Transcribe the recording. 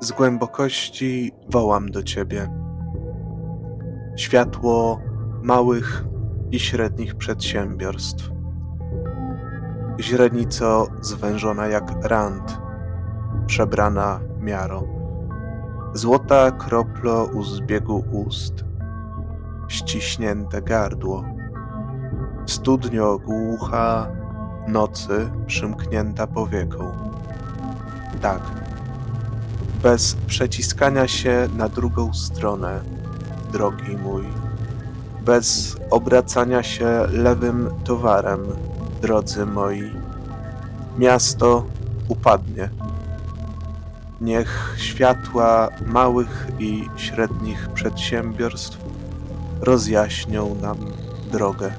Z głębokości wołam do Ciebie. Światło małych i średnich przedsiębiorstw. Źrenico zwężona jak rand, przebrana miaro. Złota kroplo u zbiegu ust, ściśnięte gardło. Studnio głucha nocy przymknięta powieką. Tak, bez przeciskania się na drugą stronę, drogi mój, bez obracania się lewym towarem, drodzy moi, miasto upadnie. Niech światła małych i średnich przedsiębiorstw rozjaśnią nam drogę.